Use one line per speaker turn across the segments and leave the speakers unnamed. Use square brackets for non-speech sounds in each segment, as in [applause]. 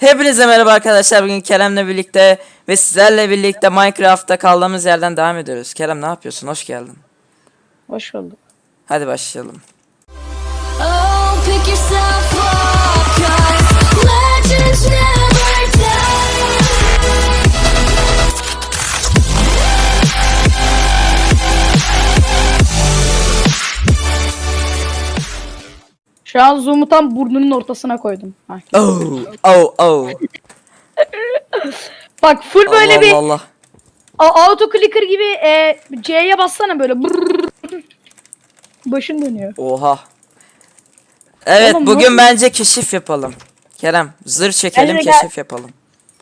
Hepinize merhaba arkadaşlar. Bugün Kerem'le birlikte ve sizlerle birlikte Minecraft'ta kaldığımız yerden devam ediyoruz. Kerem ne yapıyorsun? Hoş geldin.
Hoş bulduk.
Hadi başlayalım.
Oh, pick yourself
Şu an zoom'u tam burnunun ortasına koydum.
Oh, oh, oh.
Bak full böyle
Allah
bir
Allah Allah.
a- auto clicker gibi e, C'ye bassana böyle. Brrrr. Başın dönüyor.
Oha. Evet
Oğlum,
bugün
nasıl-
bence keşif yapalım. Kerem zır çekelim
Bence gel.
keşif yapalım.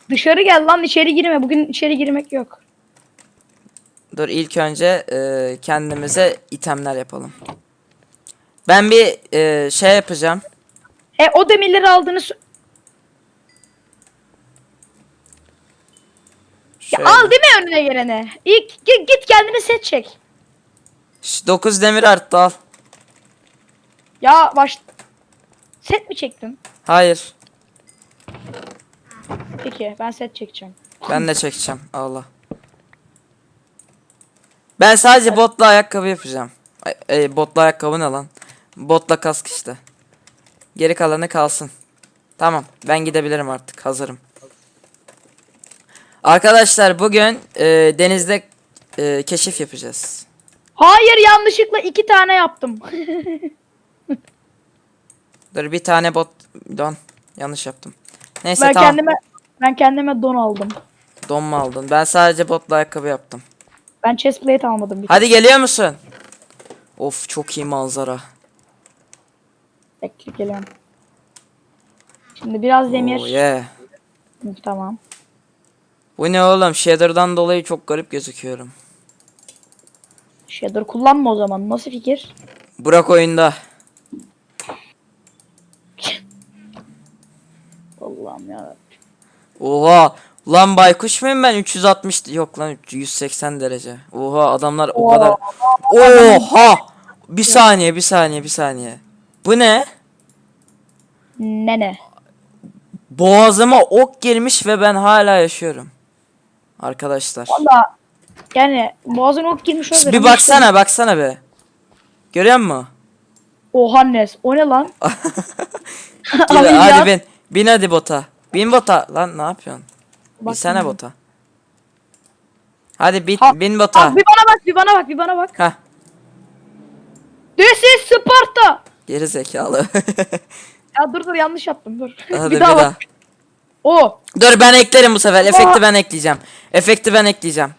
Dışarı gel lan içeri girme. Bugün içeri girmek yok.
Dur ilk önce e, kendimize itemler yapalım. Ben bir e, şey yapacağım.
E o demirleri sö-
Şöyle.
al değil mi önüne gelene? İlk git, git kendini set çek.
9 demir arttı al.
Ya baş set mi çektin?
Hayır.
Peki ben set çekeceğim.
Ben de çekeceğim. Allah. Ben sadece botla ayakkabı yapacağım. Ay, ay, botla ayakkabı ne lan? Botla kask işte. Geri kalanı kalsın. Tamam. Ben gidebilirim artık. Hazırım. Arkadaşlar bugün e, denizde e, keşif yapacağız.
Hayır yanlışlıkla iki tane yaptım. [laughs]
Dur bir tane bot don. Yanlış yaptım. Neyse
ben
tamam.
kendime ben kendime don aldım.
Don mu aldın? Ben sadece botla ayakkabı yaptım.
Ben chest plate almadım bir
Hadi geliyor musun? Of çok iyi manzara.
Bekle geliyorum. Şimdi biraz demir.
Oh yeah.
Tamam.
Bu ne oğlum? Shader'dan dolayı çok garip gözüküyorum.
Shader kullanma o zaman. Nasıl fikir?
Burak oyunda. [laughs]
Allah'ım ya.
Oha. Lan baykuş muyum ben? 360 yok lan 180 derece. Oha adamlar o
Oha.
kadar. Oha. Bir saniye, bir saniye, bir saniye. Bu ne?
Nene.
Boğazıma ok girmiş ve ben hala yaşıyorum. Arkadaşlar.
Valla yani boğazına ok girmiş olabilir.
Bir baksana, baksana be. Görüyor musun?
işte- Oha Nes. O ne lan? [laughs] [laughs] Alayım
hadi
ya.
bin. Bin hadi bota. Bin bota. Lan ne yapıyorsun?
Bak
Binsene
şimdi.
bota. Hadi bin,
Ha-
bin bota.
Aa, bir bana bak bir bana bak bir bana bak.
Heh.
This is Sparta.
Geri zekalı. [laughs]
Ya dur dur yanlış yaptım dur. [laughs]
Hadi
bir daha bak. O.
Dur ben eklerim bu sefer. Efekti ben ekleyeceğim. Efekti ben ekleyeceğim.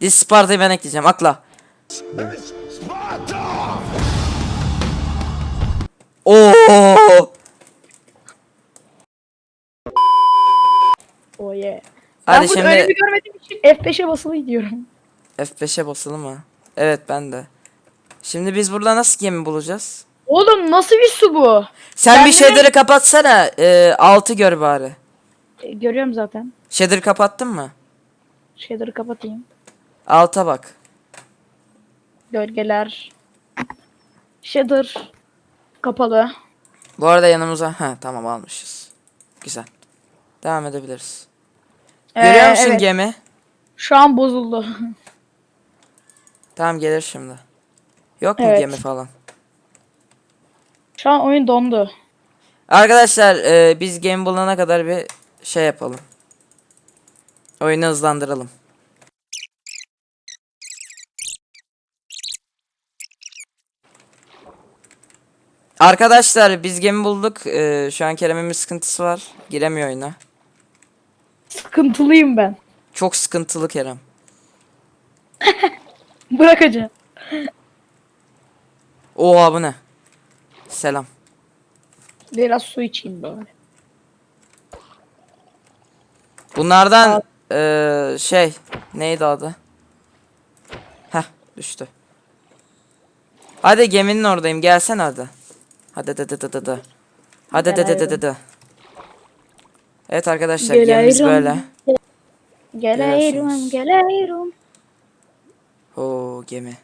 This Sparta'yı ben ekleyeceğim. Akla. Oo!
O ye.
Hadi
ben
şimdi-
bir görmediğim için F5'e basılı gidiyorum.
F5'e basılı mı? Evet ben de. Şimdi biz burada nasıl gemi bulacağız?
Oğlum nasıl bir su bu?
Sen
Ben
bir
de-
shader'ı kapatsana. Ee, altı gör bari.
E, görüyorum zaten.
Shader kapattın mı?
Shader'ı kapatayım.
Alta bak.
Gölgeler. Shader. Kapalı.
Bu arada yanımıza ha tamam almışız. Güzel. Devam edebiliriz. Görüyor
Ee,
musun
evet.
gemi?
Şu an bozuldu.
Tamam gelir şimdi. Yok mu
Evet.
gemi falan?
Şu an oyun dondu.
Arkadaşlar e, biz game bulana kadar bir şey yapalım. Oyunu hızlandıralım. Arkadaşlar biz gemi bulduk. E, şu an Kerem'in bir sıkıntısı var. Giremiyor oyuna.
Sıkıntılıyım ben.
Çok sıkıntılı Kerem. [laughs]
Bırakacağım.
Oha bu ne? Selam.
Biraz su içeyim böyle.
Bunlardan e, şey neydi adı? Heh düştü. Hadi geminin oradayım gelsene hadi. Hadi hadi hadi hadi. hadi. Hadi hadi hadi hadi. Evet arkadaşlar gemimiz
Geliyorum.
böyle.
Geliyorum,
Görüyorsunuz.
geliyorum.
Oo gemi.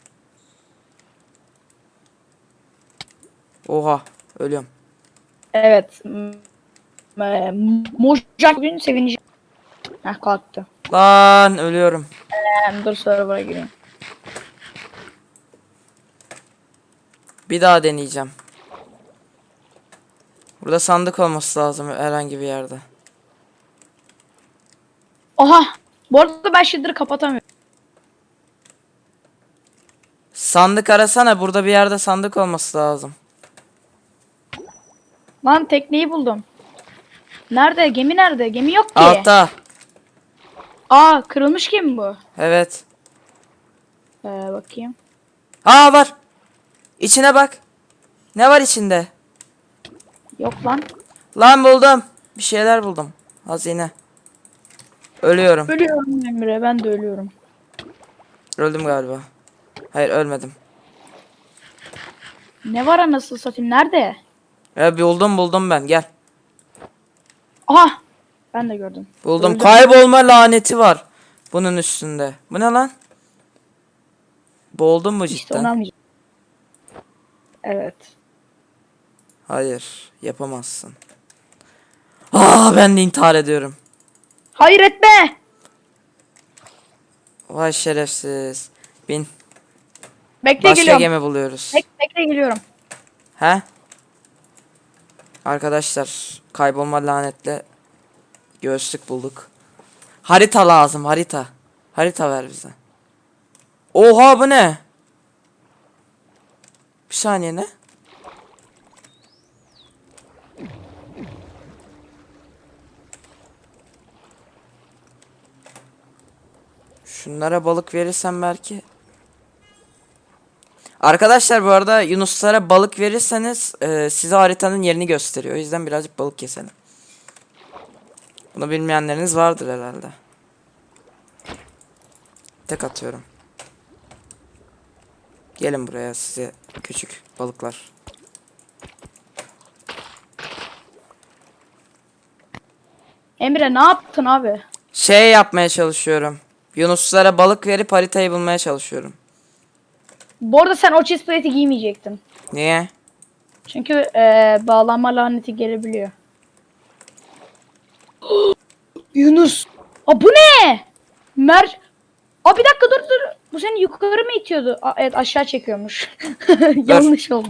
Oha ölüyorum.
Evet. Ee, Mojang bugün sevinecek. Heh kalktı.
Lan ölüyorum.
Ben dur server'a gireyim.
Bir daha deneyeceğim. Burada sandık olması lazım herhangi bir yerde.
Oha! Bu arada ben shader'ı kapatamıyorum.
Sandık arasana burada bir yerde sandık olması lazım.
Lan tekneyi buldum. Nerede? Gemi nerede? Gemi yok ki.
Altta.
Aa kırılmış gemi bu.
Evet.
Ee, bakayım.
Aa var. İçine bak. Ne var içinde?
Yok lan.
Lan buldum. Bir şeyler buldum. Hazine. Ölüyorum.
Ölüyorum Emre. Ben de ölüyorum.
Öldüm galiba. Hayır ölmedim.
Ne var anasını satayım? Nerede?
Ya buldum buldum ben gel.
Aha! Ben de gördüm.
Buldum.
Öldüm.
Kaybolma laneti var. Bunun üstünde. Bu ne lan? Boğuldun mu
İşte onu
cidden?
almayacağım. Evet.
Hayır. Yapamazsın. Aa ben de intihar ediyorum.
Hayır etme!
Vay şerefsiz. Bin.
Bekle
Başka
geliyorum.
gemi buluyoruz.
Bek- bekle geliyorum.
He? Arkadaşlar kaybolma lanetle göğüslük bulduk. Harita lazım harita. Harita ver bize. Oha bu ne? Bir saniye ne? Şunlara balık verirsem belki. Arkadaşlar bu arada Yunuslara balık verirseniz e, size haritanın yerini gösteriyor. O yüzden birazcık balık keselim. Bunu bilmeyenleriniz vardır herhalde. Tek atıyorum. Gelin buraya size küçük balıklar.
Emre ne yaptın abi?
Şey yapmaya çalışıyorum. Yunuslara balık verip haritayı bulmaya çalışıyorum.
Bu arada sen o chest plate'i giymeyecektin.
Niye?
Çünkü e, bağlanma laneti gelebiliyor. [gasps] Yunus. Aa bu ne? Mer. Aa bir dakika dur dur. Bu seni yukarı mı itiyordu? Aa, evet aşağı çekiyormuş. [laughs] Yanlış oldu.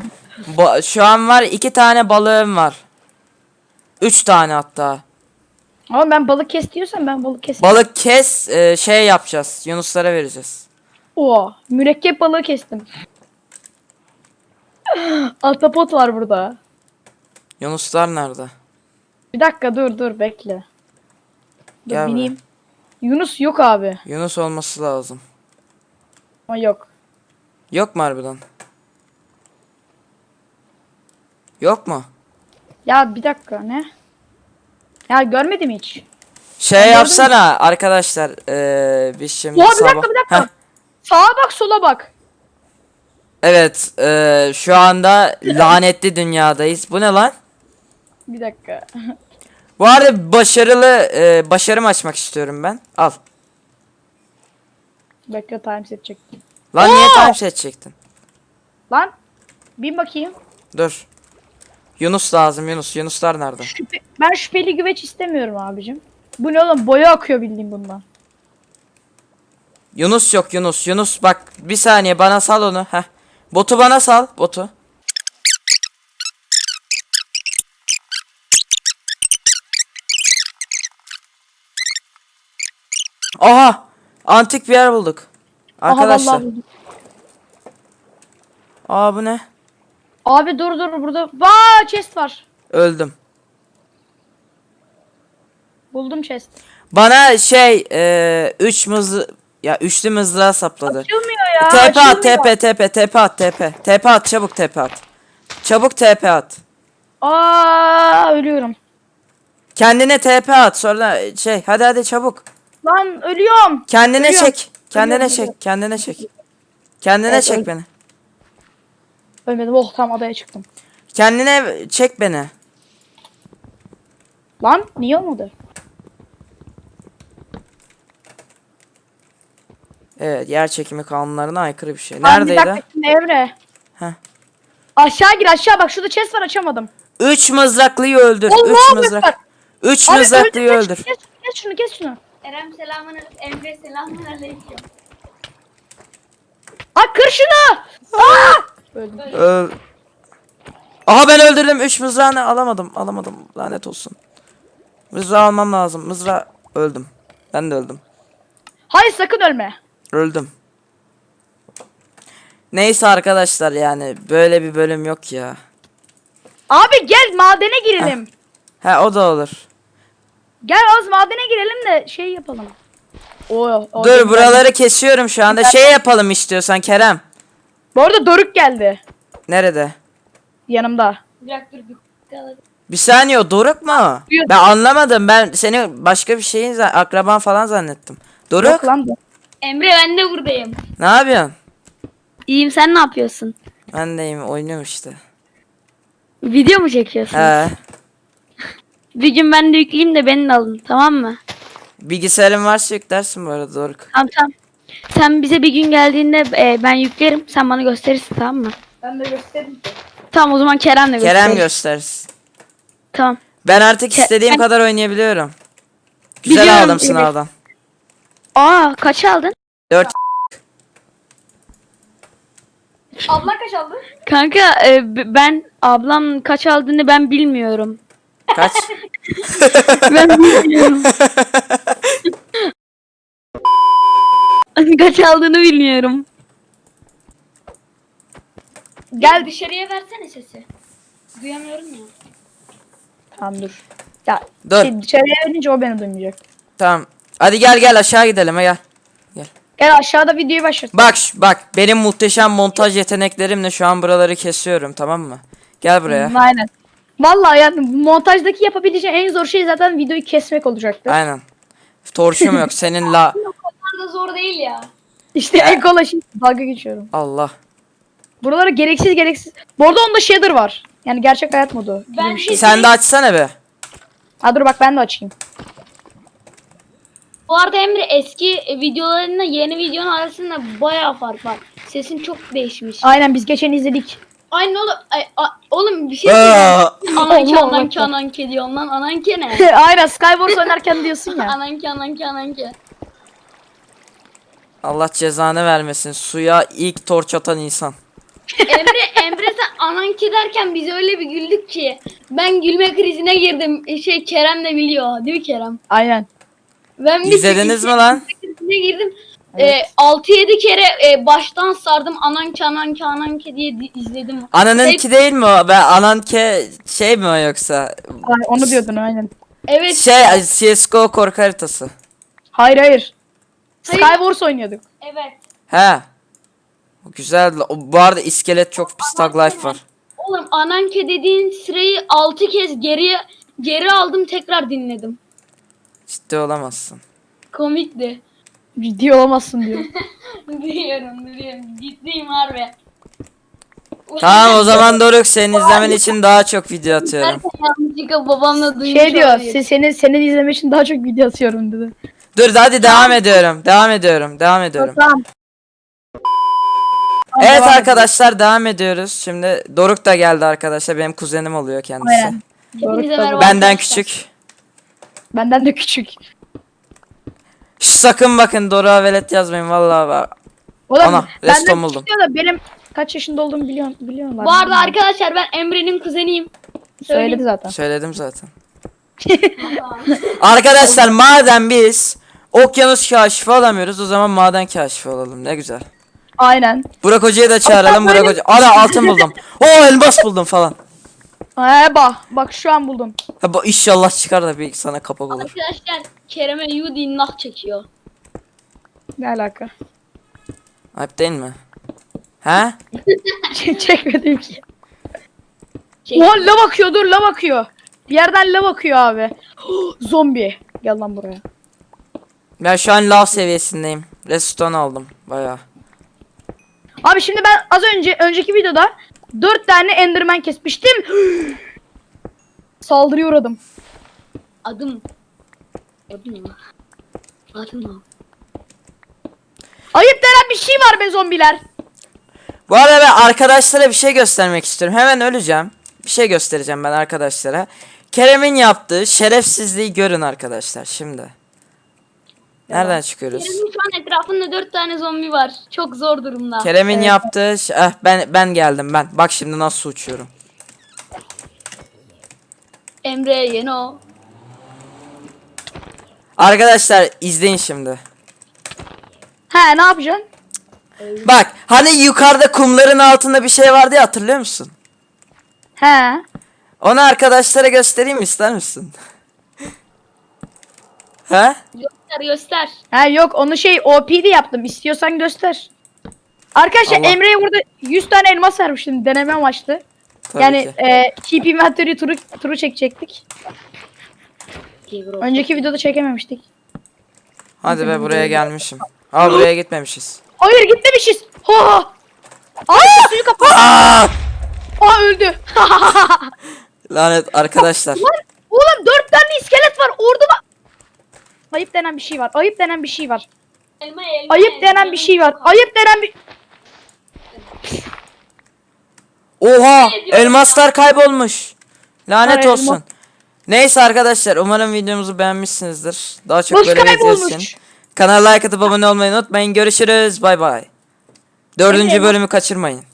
Ba- şu an var iki tane balığım var. Üç tane hatta.
Ama ben balık kes diyorsan ben balık kes.
Balık kes e, şey yapacağız. Yunuslara vereceğiz.
Oo, mürekkep balığı kestim. [gasps] Ahtapot var burada.
Yunuslar nerede?
Bir dakika dur dur bekle. Dur
Gel
bineyim. Yunus yok abi.
Yunus olması lazım.
Ama yok.
Yok mu harbiden? Yok mu?
Ya bir dakika ne? Ya görmedim hiç.
Şey
Ben
yapsana arkadaşlar. eee biz şimdi
bir
sabah...
dakika bir dakika.
Heh,
Sağa bak sola bak.
evet eee, şu anda lanetli dünyadayız. Bu ne lan?
Bir dakika. [laughs]
Bu arada başarılı eee, başarım açmak istiyorum ben. Al.
Bekle time set çektim.
Lan niye
Oo!
time set çektin?
Lan bin bakayım.
Dur. Yunus lazım Yunus. Yunuslar nerede?
Şüphe, ben şüpheli güveç istemiyorum abicim. Bu ne oğlum boya akıyor bildiğim bundan.
Yunus yok Yunus. Yunus bak bir saniye bana sal onu. Heh. Botu bana sal. Botu. Aha! Antik bir yer bulduk. Arkadaşlar.
Aha.
Aa bu ne?
Abi dur dur burada. Vaa chest var.
Öldüm.
Buldum chest.
Bana şey e, üç mızı ya üçlü mızrağı sapladı.
Açılmıyor ya.
TP at
açılmıyor.
TP TP TP at TP. TP at çabuk TP at. Çabuk TP at.
Aa ölüyorum.
Kendine TP at sonra şey hadi hadi çabuk.
Lan ölüyorum.
Kendine
Ölüyorum.
çek. Kendine
Ölüyorum,
çek.
ölüyorum.
Kendine çek. Kendine
Evet,
çek
öl-
beni.
Ölmedim. Oh tam adaya çıktım.
Kendine çek beni.
Lan niye olmadı?
Evet yer çekimi kanunlarına aykırı bir şey.
Lan bir
Neredeydi?
dakika şimdi Emre.
Heh.
Aşağı gir aşağı bak şurada chest var açamadım.
Üç mızraklıyı öldür. Üç
Allahu
mızrak.
Ekber.
Üç
Abi
mızraklıyı
öldür,
öldür.
Kes, kes, kes şunu kes şunu.
Erem selamun aleyküm. Emre selamun aleyküm.
Aa kır şunu. Aa! Öldüm.
Öl. Aha ben öldürdüm. Üç mızrağını alamadım. Alamadım. Lanet olsun. Mızrağı almam lazım. Mızrağı öldüm. Ben de öldüm.
Hayır sakın ölme.
Öldüm. Neyse arkadaşlar yani böyle bir bölüm yok ya.
Abi gel madene girelim.
He o da olur.
Gel az madene girelim de şey yapalım. O, o
Dur buraları kesiyorum şu anda. Şey yapalım istiyorsan Kerem.
Bu arada Doruk geldi
Nerede?
yanımda.
Bir dakika dur bir
saniye o Doruk mu?
Yok.
Ben anlamadım. Ben seni başka bir şeyin za- akraban falan zannettim. Doruk
Yok lan bu.
Emre ben de buradayım.
ne yapıyorsun?
İyiyim sen ne yapıyorsun?
Ben deyim oynuyorum işte.
Video mu çekiyorsun?
He. [laughs]
Bir gün ben de yükleyeyim de beni de alın tamam mı?
Bilgisayarın varsa yüklersin bu arada Doruk.
Tamam tamam. Sen bize bir gün geldiğinde e, ben yüklerim. Sen bana gösterirsin tamam mı?
Ben de göstereyim.
Tamam o zaman Kerem de gösterir.
Kerem göstersin.
Tamam.
Ben artık
Ke-
istediğim
ben-
kadar oynayabiliyorum. Güzel
Biliyorum,
aldım
evet.
sınavdan.
Aa kaç aldın?
4
Abla kaç aldı?
Kanka e, b- ben ablam kaç aldığını ben bilmiyorum.
kaç? [laughs]
Ben bilmiyorum. kaç aldığını bilmiyorum.
Gel
dışarıya versene sesi. Duyamıyorum ya.
Tamam dur. Ya
Dur.
şey, dışarıya verince o beni duymayacak.
Tamam. Hadi gel gel aşağı gidelim ha, gel. Gel.
Gel aşağıda videoyu başlat.
Bak bak benim muhteşem montaj yeteneklerimle şu an buraları kesiyorum tamam mı? Gel buraya.
Aynen. Vallahi yani montajdaki yapabileceğin en zor şey zaten videoyu kesmek olacaktı.
Aynen. Torşum yok senin la. [laughs]
Kadar da zor değil ya.
İşte en kolay şey dalga geçiyorum.
Allah.
Buralara gereksiz gereksiz. Bu arada onda shader var. Yani gerçek hayat modu.
Ben
bir şey.
Sen de açsana be.
Ha dur bak ben de açayım.
Bu arada Emre eski videolarınla yeni videonun arasında bayağı fark var. Sesin çok değişmiş.
Aynen biz geçen izledik.
Aynen oğlum. Ay, a- oğlum bir şey söyleyeyim. Ananki [laughs]
Allah
ananki
Allah.
ananki diyorsun lan. Ananki ne? [laughs]
Aynen Skywars oynarken diyorsun ya. [laughs]
ananki ananki ananki.
Allah cezanı vermesin. Suya ilk torç atan insan.
Emre Emre sen ananki derken biz öyle bir güldük ki. Ben gülme krizine girdim. Şey Kerem de biliyor. Değil mi Kerem?
Aynen.
Ben bir
İzlediniz mi lan?
krizine girdim. E, 6-7 kere e, baştan sardım ananki ananki ananki diye di- izledim.
Ananınki değil mi o? Ben ananke şey mi o yoksa?
Aynen, onu diyordun aynen.
Evet.
Şey CSGO korku haritası.
Hayır hayır.
Hayır.
Skywars oynuyorduk.
Evet.
He. O Güzel. O- Bu arada iskelet çok pis tag life var.
Oğlum ananke dediğin sırayı 6 kez geriye geri aldım tekrar dinledim.
Ciddi olamazsın.
Komikti.
Ciddi olamazsın diyor.
Biliyorum biliyorum. [laughs] Ciddiyim harbi.
Tamam o zaman Doruk senin izlemen için daha çok video atıyorum.
Yanlışlıkla babamla duymuş
şey diyor.
olabilir.
"Se- Senin senin izlemek için daha çok video atıyorum dedi.
Dur hadi devam ediyorum. Devam ediyorum. Devam ediyorum.
Tamam.
Evet
devam
arkadaşlar devam ediyoruz. Şimdi Doruk da geldi arkadaşlar. Benim kuzenim oluyor kendisi.
Aynen. Tabii.
merhaba
Benden
arkadaşlar.
küçük.
Benden de küçük.
Şş, sakın bakın Doruk'a velet yazmayın vallahi bak.
Oğlum
Ana,
benden
reston buldum.
küçük diyor da benim kaç yaşında olduğumu biliyor, biliyorlar.
Bu arada arkadaşlar ben Emre'nin kuzeniyim.
Söyledi zaten.
Söyledim zaten. [laughs] Arkadaşlar madem biz okyanus kaşifi alamıyoruz o zaman maden kaşifi olalım. Ne güzel.
Aynen.
Burak Hoca'yı da çağıralım. Burak Hoca. Ana altın buldum. [laughs] Oo elmas buldum falan.
Ee, bak bak şu an buldum.
Ha, bu inşallah çıkar da bir sana kapak olur.
Arkadaşlar Kerem'e Yudi nah çekiyor.
Ne alaka?
Ayıp değil mi? He? [laughs]
Çekmedim ki.
Çek.
Oha lav akıyor dur lav akıyor. Bir yerden lav akıyor abi. [gasps] Zombi. Gel lan buraya.
Ben şu an lav seviyesindeyim. Redstone aldım bayağı.
Abi şimdi ben az önce önceki videoda 4 tane enderman kesmiştim. [gasps] Saldırıya uğradım.
Adım. Adım ya. Adım ya.
Ayıp denen bir şey var be zombiler.
Bu arada ben arkadaşlara bir şey göstermek istiyorum. Hemen öleceğim. Bir şey göstereceğim ben arkadaşlara. Kerem'in yaptığı şerefsizliği görün arkadaşlar şimdi. Nereden çıkıyoruz?
Kerem'in şu an etrafında dört tane zombi var. Çok zor durumda.
Kerem'in
Evet.
yaptığı ş- eh, ben ben geldim ben. Bak şimdi nasıl uçuyorum.
Emre yeni o.
Arkadaşlar izleyin şimdi.
He ne yapacaksın?
Bak hani yukarıda kumların altında bir şey vardı ya hatırlıyor musun?
He.
Onu arkadaşlara göstereyim mi ister misin? [laughs] He?
Göster göster.
He yok onu şey OP'di yaptım. İstiyorsan göster. Arkadaşlar
Allah.
Emre'ye burada 100 tane elmas vermiştim deneme amaçlı.
Tabii
yani
ki.
e, Keep Inventory turu, turu çekecektik. Önceki videoda çekememiştik.
Hadi be buraya gelmişim. Aa buraya gitmemişiz.
Hayır gitmemişiz. Ha! Aa [laughs] suyu kapat.
Aa!
Aa öldü. [laughs]
Lanet arkadaşlar.
Lan oğlum 4 tane iskelet var. Orada mı? Ayıp denen bir şey var. Ayıp denen bir şey var.
Elma, elma,
Ayıp
elma,
denen bir şey var. Ayıp denen bir...
Oha! Elmaslar kaybolmuş. Lanet
Hayır,
olsun.
elmas-
Neyse arkadaşlar umarım videomuzu beğenmişsinizdir. Daha çok böyle
kaybolmuş?
için. Kanala like atıp abone olmayı unutmayın. Görüşürüz. Bay bay. Dördüncü bölümü kaçırmayın.